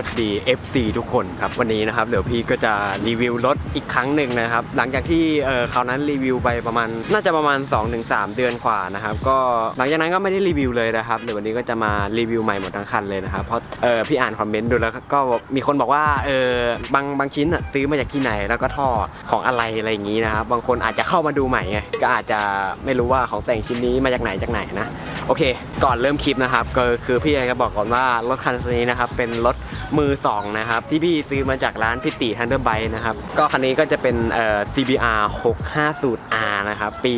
สวัสดี FC ทุกคนครับวันนี้นะครับเดี๋ยวพี่ก็จะรีวิวรถอีกครั้งหนึ่งนะครับ หลังจากที่เออคราวนั้นรีวิวไปประมาณ น่าจะประมาณ 2-3 เดือนกว่านะครับก็หลังจากนั้นก็ไม่ได้รีวิวเลยนะครับเดี๋ยววันนี้ก็จะมารีวิวใหม่หมดทั้งคันเลยนะครับเพราะเออพี่อ่านคอมเมนต์ดูแล้วก็มีคนบอกว่าเออบางบางชิ้นอะซื้อมาจากที่ไหนแล้วก็ท่อของอะไรอะไรอย่างนี้นะครับบางคนอาจจะเข้ามาดูใหม่ไงก็อาจจะไม่รู้ว่าของแต่งชิ้นนี้มาจากไหนจากไหนนะ โอเค ก่อนเริ่มคลิปนะครับ ก็คือพี่อยากจะบอกก่อนว่ารถคันนี้นะครับ เป็นรถมือสองนะครับ ที่พี่ซื้อมาจากร้านพิติทันเดอร์ไบนะครับ ก็คันนี้ก็จะเป็นเอ่อ CBR 650R นะครับ ปี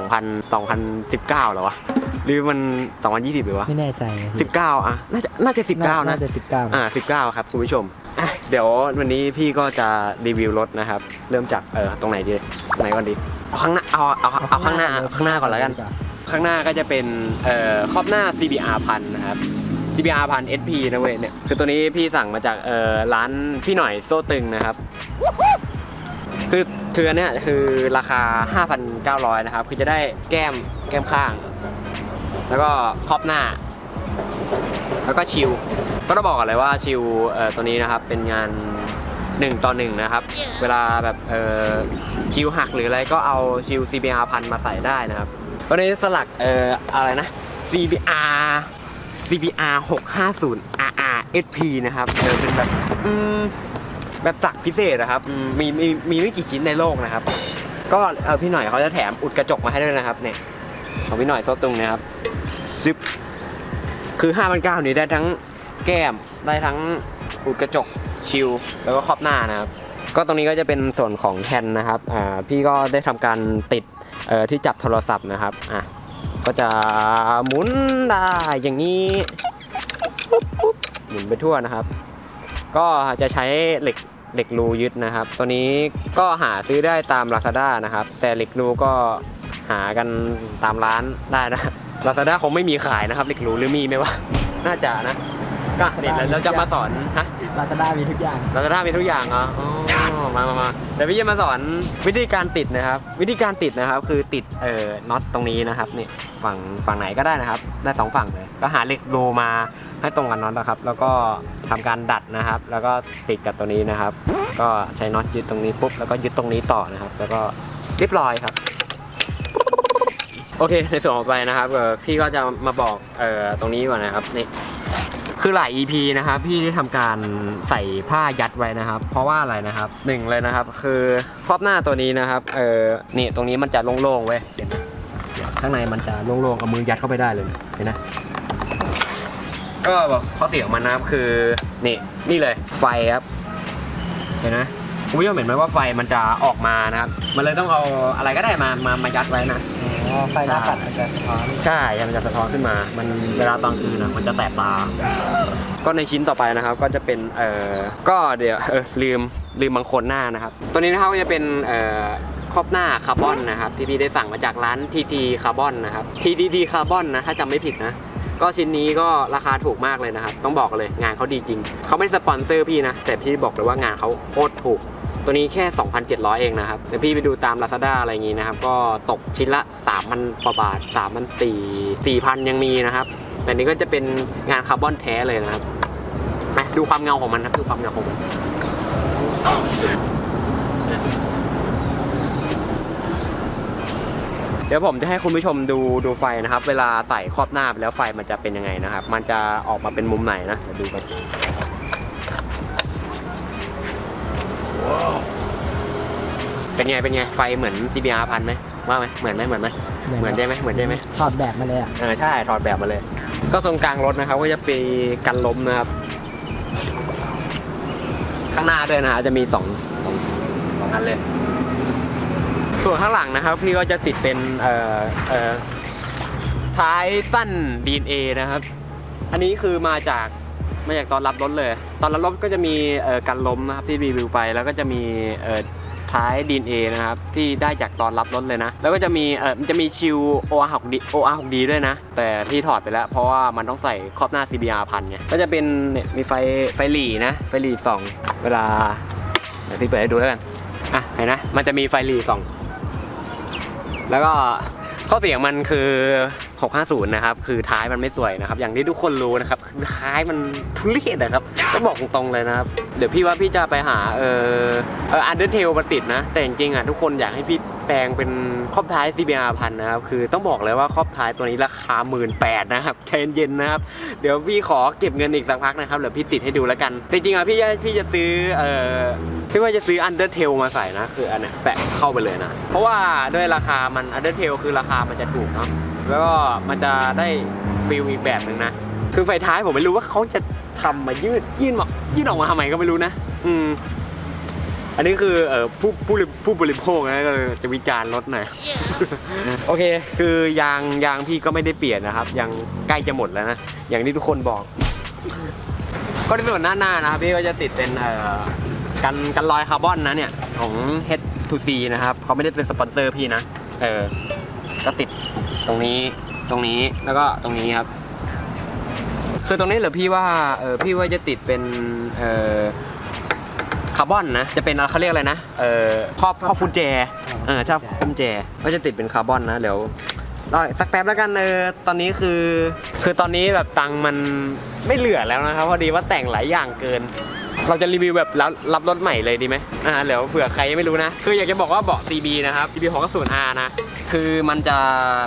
2000 2019เหรอวะหรือมัน 2020 หรือวะ ไม่แน่ใจ19อะ น่าจะ น่าจะ19นะ น่าจะสิบเก้าอ่า19ครับ คุณผู้ชม อะ เดี๋ยววันนี้พี่ก็จะรีวิวรถนะครับ เริ่มจาก เออตรงไหนดี ไหนก่อนดี เอาข้างหน้า เอา เอา เอาข้างหน้า ข้างหน้าก่อนแล้วกัน ข้างหน้าก็จะเป็นเอ่อครอบหน้า CBR พันนะครับ CBR พัน SP นะเว้ยเนี่ยคือตัวนี้พี่สั่งมาจากเอ่อร้านพี่หน่อยโซ่ตึงนะครับ คือคืออันเนี้ยคือราคา 5,900 นะครับ คือจะได้แก้มแก้มข้าง แล้วก็ครอบหน้า แล้วก็ชิลก็ต้องบอกก่อนเลยว่าชิลตัวนี้นะครับเป็นงานหนึ่งต่อหนึ่งนะครับ เวลาแบบชิลหักหรืออะไรก็เอาชิล CBR พันมาใส่ได้นะครับ วนี้สลักเอ่ออะไรนะ CBR CBR 650 RR SP นะครับเออเป็นแบบอืมแบบสักพิเศษนะครับมมีมีมีไม่กี่ชิ้นในโลกนะครับ ก็เออพี่หน่อยเขาจะแถมอุดกระจกมาให้ด้วยนะครับเนี่ยของพี่หน่อยโซตุงนะครับซิปคือ5 9 0 0นี้ได้ทั้งแก้มได้ทั้งอุดกระจกชิลแล้วก็ครอบหน้านะครับ ก็ตรงนี้ก็จะเป็นส่วนของแทนนะครับ อ่า พี่ก็ได้ทำการติด เอ่อที่จับโทรศัพท์นะครับอะก็จะหมุนได้อย่างนี้ปุ๊บปุ๊บหมุนไปทั่วนะครับ ก็จะใช้เหล็กเหล็กรูยึดนะครับ ตัวนี้ก็หาซื้อได้ตาม Lazada นะครับ แต่เหล็กรูก็หากันตามร้านได้นะ Lazada คงไม่มีขายนะครับเหล็กรูหรือมีไหมวะน่าจะนะก็เดี๋ยวเราจะมาสอนฮะลาซาด้ามีทุกอย่างลาซาด้ามีทุกอย่างเหรออ๋อ มามามาเดี๋ยวพี่จะมาสอนวิธีการติดนะครับ วิธีการติดนะครับ คือติดเอ่อน็อตตรงนี้นะครับนี่ฝั่งฝั่งไหนก็ได้นะครับ ได้สองฝั่งเลยก็หาเหล็กรูมาให้ตรงกับน็อตนะครับ แล้วก็ทำการดัดนะครับ แล้วก็ติดกับตัวนี้นะครับ ก็ใช้น็อตยึดตรงนี้ปุ๊บแล้วก็ยึดตรงนี้ต่อนะครับ แล้วก็เรียบร้อยครับโอเค ในส่วนขอไปนะครับเออพี่ก็จะมาบอกเอ่อตรงนี้ก่อนนะครับนี่ คือหลาย EP นะครับพี่ได้ทำการใส่ผ้ายัดไว้นะครับ เพราะว่าอะไรนะครับหนึ่งเลยนะครับ คือครอบหน้าตัวนี้นะครับเออนี่ตรงนี้มันจะโล่งๆเว้ยเห็นไหมเดี๋ยวข้างในมันจะโล่งๆเอามือยัดเข้าไปได้เลยเห็นไหมก็ข้อเสียของมันนะครับคือนี่นี่เลยไฟครับเห็นไหม คุณผู้ชมเห็นไหมว่าไฟมันจะออกมานะครับ มันเลยต้องเอาอะไรก็ได้มามามายัดไว้นะอ๋อไฟหน้าปัดอาจจะสะท้อนใช่มันจะสะท้อนขึ้นมา มันเวลาตอนคืนนะมันจะแสบตา ก็ในชิ้นต่อไปนะครับ ก็จะเป็นเอ่อก็เดี๋ยวเออลืมลืมบางคนหน้านะครับ ตัวนี้นะครับก็จะเป็นเอ่อครอบหน้าคาร์บอนนะครับที่พี่ได้สั่งมาจากร้าน TT คาร์บอนนะครับ TTD คาร์บอนนะถ้าจำไม่ผิดนะก็ชิ้นนี้ก็ราคาถูกมากเลยนะครับ ต้องบอกเลยงานเขาดีจริง เขาไม่ได้สปอนเซอร์พี่นะ แต่พี่บอกเลยว่างานเขาโคตรถูก ตัวนี้แค่ 2,700 เองนะครับแต่พี่ไปดูตาม Lazada อะไรอย่างงี้นะครับ ก็ตกชิ้นละ 3,000กว่าบาท 3,400 4,000 ยังมีนะครับ แต่นี้ก็จะเป็นงานคาร์บอนแท้เลยนะครับมาดูความเงาของมันนะดูความเงาของมันเดี๋ยวผมจะให้คุณผู้ชมดูดูไฟนะครับ เวลาใส่ครอบหน้าไปแล้วไฟมันจะเป็นยังไงนะครับ มันจะออกมาเป็นมุมไหนนะเดี๋ยวดูกัน เป็นไงเป็นไงไฟเหมือน DBR พันไหมว่าไหมเหมือนไหมเหมือนไหมเหมือนใช่ไหมเหมือนใช่ไหมถอดแบบมาเลยอะเออใช่ถอดแบบมาเลย ก็ตรงกลางรถนะครับก็จะเป็นกันล้มนะครับ ข้างหน้าด้วยนะฮะจะมีสองสองสองอันเลย ส่วนข้างหลังนะครับ พี่ก็จะติดเป็นเอ่อเอ่อท้ายสั้น DNA นะครับ อันนี้คือมาจากมาจากตอนรับรถเลย ตอนรับรถก็จะมีเอ่อกันล้มนะครับที่รีวิวไปแล้วก็จะมีเอ่อ ท้าย DNA นะครับ ที่ได้จากตอนรับรถเลยนะ แล้วก็จะมีเออมันจะมีชิว OR 6D OR 6D ด้วยนะ แต่พี่ถอดไปแล้ว เพราะว่ามันต้องใส่ครอบหน้า CBR พันไงก็จะเป็นเนี่ยมีไฟไฟหลีนะ ไฟหลีสองเวลาเดี๋ยวพี่เปิดให้ดูแล้วกันอะเห็นนะมันจะมีไฟหลีสองแล้วก็ข้อเสียงมันคือ 650 นะครับ คือท้ายมันไม่สวยนะครับ อย่างที่ทุกคนรู้นะครับ คือท้ายมันทุเรศนะครับก็บอกตรงๆเลยนะครับ เดี๋ยวพี่ว่าพี่จะไปหาเออเอออันเดอร์เทลมาติดนะ แต่จริงๆอะทุกคนอยากให้พี่แปลงเป็นครอบท้าย CBR พันนะครับ คือต้องบอกเลยว่าครอบท้ายตัวนี้ราคา1 8ื่นนะครับใจเย็นๆนะครับ เดี๋ยวพี่ขอเก็บเงินอีกสักพักนะครับ เดี๋ยวพี่ติดให้ดูแล้วกัน จริงๆอะพี่จะพี่จะซื้อเออพี่ว่าจะซื้อ Undertale มาใส่นะ คืออันเนี้ยแปะเข้าไปเลยนะ เพราะว่าด้วยราคามัน Undertale คือราคามันจะถูกเนาะ แล้วก็มันจะได้ฟิลอีกแบบหนึ่งนะ คือไฟท้ายผมไม่รู้ว่าเขาจะทำมายืดยื่นมายื่นออกมาทำไมก็ไม่รู้นะ อืม อันนี้คือเอ่อผู้ผู้ผู้บริโภคนะก็จะวิจารณ์รถหน่อย โอเค คือยางยางพี่ก็ไม่ได้เปลี่ยนนะครับ ยังใกล้จะหมดแล้วนะ อย่างที่ทุกคนบอก ก็ในส่วนหน้าหน้านะครับพี่ก็จะติดเป็นเอ่อกันกันรอยคาร์บอนนะเนี่ยของ H2C นะครับเขาไม่ได้เป็นสปอนเซอร์พี่นะ เออก็ติด ตรงนี้ตรงนี้แล้วก็ตรงนี้ครับ คือตรงนี้เหรอพี่ว่าเออพี่ว่าจะติดเป็นเออคาร์บอนนะจะเป็นอะไรเขาเรียกอะไรนะเออครอบครอบกุญแจเออชอบกุญแจก็จะติดเป็นคาร์บอนนะเดี๋ยวรอสักแป๊บแล้วกันเออตอนนี้คือ คือตอนนี้แบบตังค์มันไม่เหลือแล้วนะครับพอดีว่าแต่งหลายอย่างเกิน เราจะรีวิวแบบรับรับรถใหม่เลยดีไหมอ่าเดี๋ยวเผื่อใครยังไม่รู้นะ คืออยากจะบอกว่าเบาะ CB นะครับ CB 6 0 R นะ คือมันจะ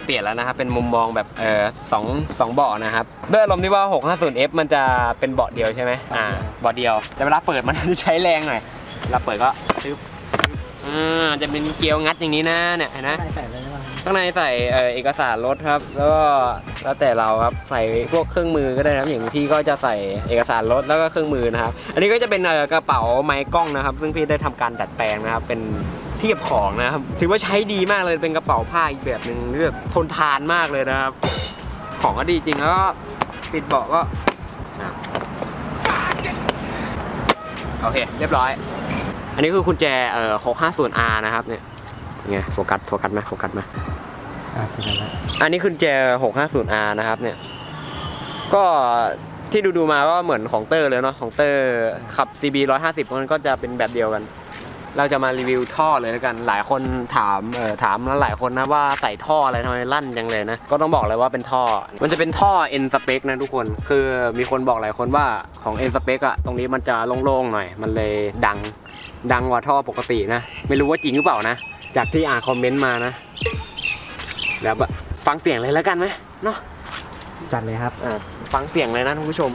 เปลี่ยนแล้วนะครับ เป็นมุมมองแบบเออสองสองเบาะนะครับ ด้วยอารมณ์ที่ว่า 650F มันจะเป็นเบาะเดียวใช่ไหมอ่า เบาะเดียว แต่เวลาเปิดมันจะใช้แรงหน่อยเวลาเปิดก็ซึบอ่า จะเป็นเกลียวงัดอย่างนี้นะเนี่ยเห็นไหมใส่เลยใช่ไหม ข้างในใส่เออเอกสารรถครับ แล้วก็แล้วแต่เราครับใส่พวกเครื่องมือก็ได้นะครับอย่างพี่ก็จะใส่เอกสารรถแล้วก็เครื่องมือนะครับ อันนี้ก็จะเป็นกระเป๋าไม้กล้องนะครับ ซึ่งพี่ได้ทำการดัดแปลงนะครับ เป็นเทียบของนะครับ ถือว่าใช้ดีมากเลยเป็นกระเป๋าผ้าอีกแบบหนึ่งที่แบบทนทานมากเลยนะครับ ของก็ดีจริงแล้วก็ปิดเบาะก็โอเค เรียบร้อย อันนี้คือกุญแจเอ่อ 650R นะครับเนี่ย ไงโฟกัสโฟกัสไหมโฟกัสไหมอ่าเสร็จแล้ว อันนี้คือแจ 650R นะครับเนี่ย ก็ที่ดูดูๆมาก็เหมือนของเตอร์เลยเนาะของเตอร์ขับ CB 150มันก็จะเป็นแบบเดียวกัน เราจะมารีวิวท่อเลยแล้วกัน หลายคนถามเออถามแล้วหลายคนนะว่าใส่ท่ออะไรทำไมลั่นจังเลยนะ ก็ต้องบอกเลยว่าเป็นท่อ มันจะเป็นท่อ N spec นะทุกคน คือมีคนบอกหลายคนว่าของ N spec อะตรงนี้มันจะโล่งๆหน่อย มันเลยดัง ดังกว่าท่อปกตินะ ไม่รู้ว่าจริงหรือเปล่านะ จากที่อ่านคอมเมนต์มานะ แล้วแบบฟังเสียงเลยแล้วกันไหมเนาะจัดเลยครับอ่าฟังเสียงเลยนะท่านผู้ชม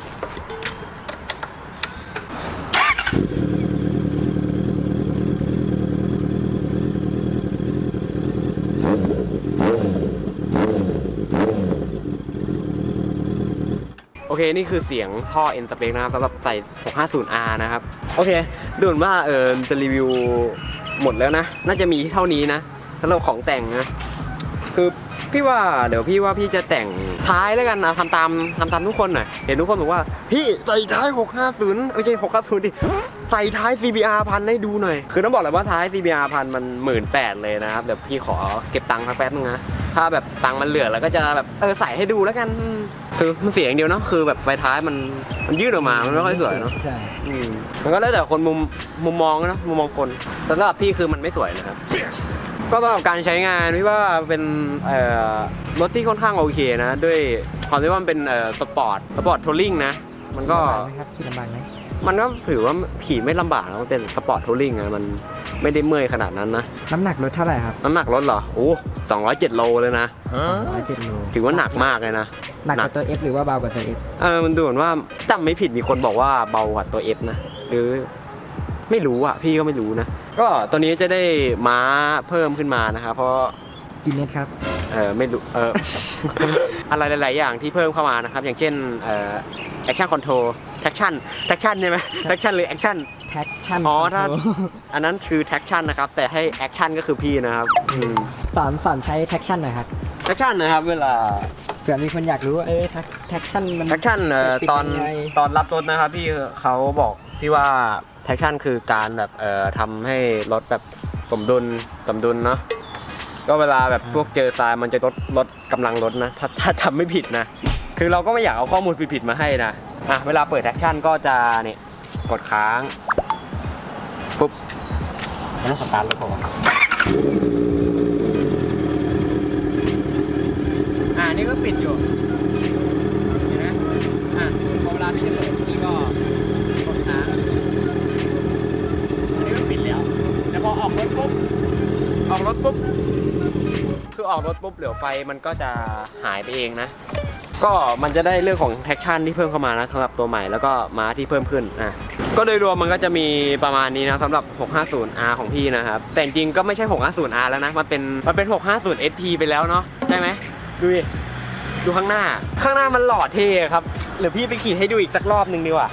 โอเค นี่คือเสียงท่อ N spec นะครับสำหรับใส่ 650R นะครับ โอเคดูเหมือนว่าเออจะรีวิว หมดแล้วนะ น่าจะมีเท่านี้นะสำหรับของแต่งนะ คือพี่ว่าเดี๋ยวพี่ว่าพี่จะแต่งท้ายแล้วกันนะทำตามทำตามทุกคนหน่อยเห็นทุกคนบอกว่า พี่ใส่ท้าย 650ไม่ใช่690ดิใส่ท้าย CBR พันให้ดูหน่อย คือต้องบอกเลยว่าท้าย CBR พันมันหมื่นแปดเลยนะครับเดี๋ยวพี่ขอเก็บตังค์สักแป๊บนึงนะ ถ้าแบบตังค์มันเหลือแล้วก็จะแบบเออใส่ให้ดูแล้วกันอืมคือมันเสียอย่างเดียวเนาะคือแบบไฟท้ายมันมันยืดออกมา มันไม่ค่อยสวยเนาะใช่อืมมันก็แล้วแต่คนมุมมุมมองนะมุมมองคนแต่สำหรับพี่คือมันไม่สวยนะครับ ก็สำหรับการใช้งานพี่ว่าเป็นเอ่อรถที่ค่อนข้างโอเคนะ ด้วยความที่ว่ามันเป็นเอ่อสปอร์ตสปอร์ตทัวริงนะมันก็ ลำบาไหมครับขี่ลำบากไหม มันก็ถือว่าขี่ไม่ลำบากนะมันเป็นสปอร์ตทัวริงอะมันไม่ได้เมื่อยขนาดนั้นนะน้ำหนักรถเท่าไหร่ครับน้ำหนักรถเหรอโอ้สองร้อยเจ็ดโลเลยนะ ร้อยเจ็ดโลถือว่าหนักมากเลยนะ หนักกว่าตัว F หรือว่าเบากว่าตัว F เออมันดูเหมือนว่าจำไม่ผิดมีคนบอกว่าเบากว่าตัว F นะ หรือไม่รู้อะ พี่ก็ไม่รู้นะ ก็ตัวนี้จะได้ม้าเพิ่มขึ้นมานะครับเพราะ กี่เมตรครับ เออไม่รู้เออ อะไรหลาย ๆ อย่างที่เพิ่มเข้ามานะครับ อย่างเช่นเอ่อ action control traction traction ใช่ไหม traction หรือ action traction อ๋อถ้า control อันนั้นคือ traction นะครับ แต่ให้ action ก็คือพี่นะครับอืมสอนสอนใช้ traction หน่อยครับ traction นะครับ เวลาเผื่อมีคนอยากรู้ว่าเออ trac- traction มัน traction เอ่อติดตอนยังไงตอนรับรถนะครับพี่เขาบอกพี่ว่า traction คือการแบบเอ่อทำให้รถแบบสมดุลสมดุลเนาะก็เวลาแบบพวกเจอทรายมันจะลดลดกำลังรถนะถ้าถ้าทำไม่ผิดนะ คือเราก็ไม่อยากเอาข้อมูลผิดๆมาให้นะ อะเวลาเปิดแอคชั่นก็จะเนี่ยกดค้าง ปุ๊บไม่ต้องสตาร์ทรถผอ่านี่ก็ปิดอยู่เห็นไหมอะพอเวลาที่จะเปิดนี่ก็กดาอันนี้ก็ปิดแล้วแล้วพอออกรถปุ๊บออกรถปุ๊บคือออกรถปุ๊บเหลือไฟมันก็จะหายไปเองนะ ก็มันจะได้เรื่องของแท็กชันที่เพิ่มเข้ามานะสำหรับตัวใหม่แล้วก็ม้าที่เพิ่มขึ้นอะก็โดยรวมมันก็จะมีประมาณนี้นะสำหรับ 650R ของพี่นะครับ แต่จริงก็ไม่ใช่ 650R แล้วนะ มันเป็นมันเป็น 650 SP ไปแล้วเนาะใช่ไหมดูดิดูข้างหน้า ข้างหน้ามันหล่อเท่ครับหรือพี่ไปขี่ให้ดูอีกสักรอบหนึ่งดีกว่า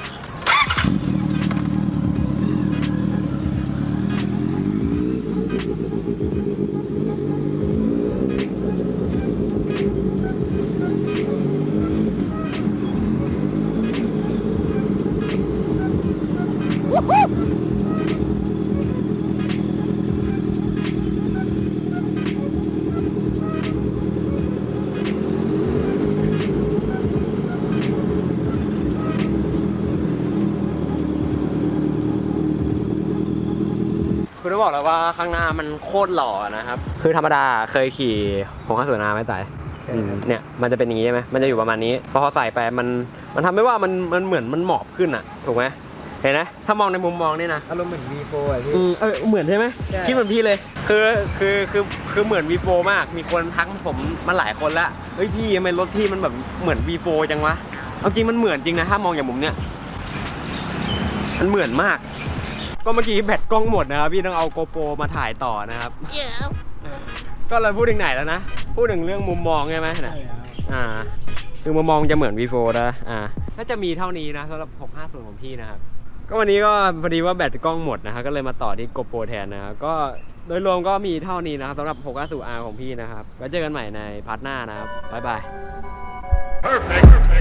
คือต้องบอกเลยว่าข้างหน้ามันโคตรหล่อนะครับ คือธรรมดาเคยขี่ของข้าสวนอาไหม่ตายอืมเนี่ยมันจะเป็นอย่างนี้ใช่ไหมมันจะอยู่ประมาณนี้พอเขาใส่ไปมันมันทำให้ว่ามันมันเหมือนมันหมอบขึ้นอะ ถูกไหมเห็นไหมถ้ามองในมุมมองนี่นะอารมณ์เหมือน V4 อะพี่ อืมเออเหมือนใช่ไหมใช่ คิดเหมือนพี่เลย คือคือคือคือเหมือน V4 มาก มีคนทักผมมาหลายคนแล้วเฮ้ยพี่ทำไมรถพี่มันแบบเหมือน V4 จังวะเอาจริงมันเหมือนจริงนะถ้ามองอย่างมุมเนี้ยมันเหมือนมาก ก็เมื่อกี้แบตกล้องหมดนะครับพี่ต้องเอาโกโปรมาถ่ายต่อนะครับ ก็เลยพูดถึงไหนแล้วนะ พูดถึงเรื่องมุมมองใช่ไหมใช่แล้วอ่าคือมุมมองจะเหมือน V4 นะอ่าถ้าจะมีเท่านี้นะสำหรับ 650 ของพี่นะครับ ก็วันนี้ก็พอดีว่าแบตกล้องหมดนะครับก็เลยมาต่อที่โกโปรแทนนะครับก็โดยรวมก็มีเท่านี้นะครับสำหรับ 650R ของพี่นะครับไว้เจอกันใหม่ในพาร์ทหน้านะครับบ๊ายบาย Perfect. Perfect.